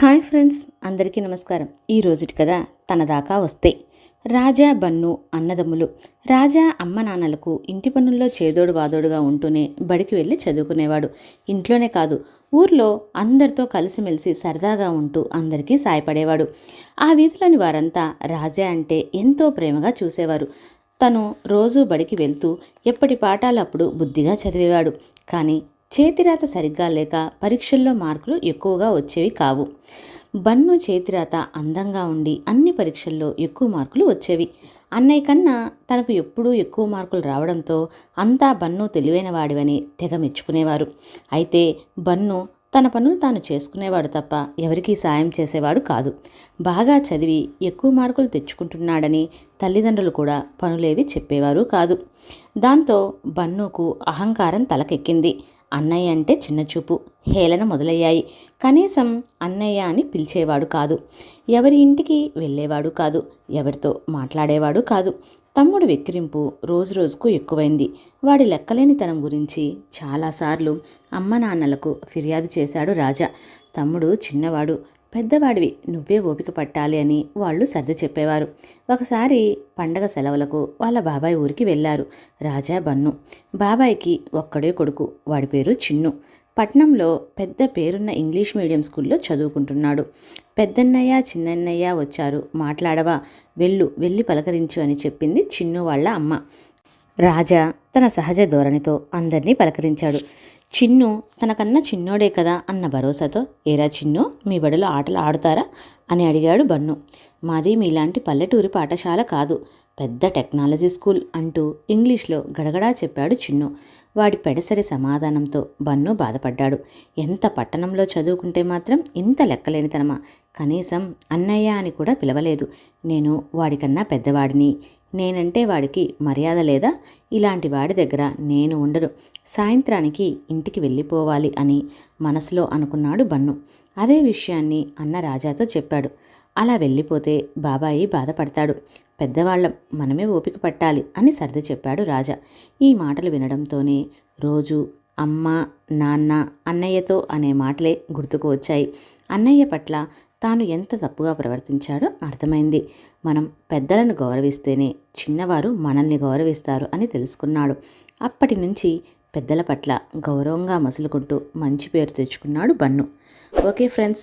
Hi friends అందరికీ నమస్కారం. ఈ రోజుటి కథ తన దాకా వస్తే. రాజా బన్ను అన్నదమ్ములు. రాజా అమ్మ నాన్నలకు ఇంటి పనుల్లో చేదోడు వాదోడుగా ఉంటూనే బడికి వెళ్ళి చదువుకునేవాడు. ఇంట్లోనే కాదు ఊర్లో అందరితో కలిసిమెలిసి సరదాగా ఉంటూ అందరికీ సాయపడేవాడు. ఆ వీధిలోని వారంతా రాజా అంటే ఎంతో ప్రేమగా చూసేవారు. తను రోజూ బడికి వెళ్తూ ఎప్పటి పాఠాలు అప్పుడు బుద్ధిగా చదివేవాడు. కానీ చేతిరాత సరిగ్గా లేక పరీక్షల్లో మార్కులు ఎక్కువగా వచ్చేవి కావు. బన్ను చేతిరాత అందంగా ఉండి అన్ని పరీక్షల్లో ఎక్కువ మార్కులు వచ్చేవి. అన్నయ్య కన్నా తనకు ఎప్పుడూ ఎక్కువ మార్కులు రావడంతో అంతా బన్ను తెలివైన వాడివని తెగ మెచ్చుకునేవారు. అయితే బన్ను తన పనులు తాను చేసుకునేవాడు తప్ప ఎవరికీ సాయం చేసేవాడు కాదు. బాగా చదివి ఎక్కువ మార్కులు తెచ్చుకుంటున్నాడని తల్లిదండ్రులు కూడా పనులేవి చెప్పేవారు కాదు. దాంతో బన్నుకు అహంకారం తలకెక్కింది. అన్నయ్య అంటే చిన్నచూపు హేళన మొదలయ్యాయి. కనీసం అన్నయ్య అని పిలిచేవాడు కాదు. ఎవరి ఇంటికి వెళ్ళేవాడు కాదు. ఎవరితో మాట్లాడేవాడు కాదు. తమ్ముడు వెక్కిరింపు రోజు రోజుకు ఎక్కువైంది. వాడి లెక్కలేనితనం గురించి చాలాసార్లు అమ్మ నాన్నలకు ఫిర్యాదు చేశాడు రాజా. తమ్ముడు చిన్నవాడు పెద్దవాడివి నువ్వే ఓపిక పట్టాలి అని వాళ్ళు సర్ది చెప్పేవారు. ఒకసారి పండగ సెలవులకు వాళ్ళ బాబాయ్ ఊరికి వెళ్ళారు. రాజా బన్ను. బాబాయ్కి ఒక్కడే కొడుకు వాడి పేరు చిన్ను. పట్నంలో పెద్ద పేరున్న ఇంగ్లీష్ మీడియం స్కూల్లో చదువుకుంటున్నాడు. పెద్దన్నయ్య చిన్నన్నయ్య వచ్చారు. మాట్లాడవా వెళ్ళు వెళ్ళి పలకరించు అని చెప్పింది చిన్ను వాళ్ళ అమ్మ. రాజా తన సహజ ధోరణితో అందరినీ పలకరించాడు. చిన్ను తనకన్నా చిన్నోడే కదా అన్న భరోసాతో ఏరా చిన్ను మీ బడిలో ఆటలు ఆడుతారా? అని అడిగాడు బన్ను. మాది మీలాంటి పల్లెటూరి పాఠశాల కాదు. పెద్ద టెక్నాలజీ స్కూల్ అంటూ ఇంగ్లీష్లో గడగడా చెప్పాడు చిన్ను. వాడి పెడసరి సమాధానంతో బన్ను బాధపడ్డాడు. ఎంత పట్టణంలో చదువుకుంటే మాత్రం ఇంత లెక్కలేనితనమా? కనీసం అన్నయ్య అని కూడా పిలవలేదు. నేను వాడికన్నా పెద్దవాడిని. నేనంటే వాడికి మర్యాద లేదా? ఇలాంటి వాడి దగ్గర నేను ఉండను. సాయంత్రానికి ఇంటికి వెళ్ళిపోవాలి అని మనసులో అనుకున్నాడు బన్ను. అదే విషయాన్ని అన్న రాజాతో చెప్పాడు. అలా వెళ్ళిపోతే బాబాయి బాధపడతాడు. పెద్దవాళ్ళం మనమే ఓపిక పట్టాలి అని సర్ది చెప్పాడు రాజా. ఈ మాటలు వినడంతోనే రోజు అమ్మ నాన్న అన్నయ్యతో అనే మాటలే గుర్తుకు వచ్చాయి. అన్నయ్య పట్ల తాను ఎంత తప్పుగా ప్రవర్తించాడో అర్థమైంది. మనం పెద్దలను గౌరవిస్తేనే చిన్నవారు మనల్ని గౌరవిస్తారు అని తెలుసుకున్నాడు. అప్పటి నుంచి పెద్దల పట్ల గౌరవంగా మసులుకుంటూ మంచి పేరు తెచ్చుకున్నాడు బన్ను. Okay friends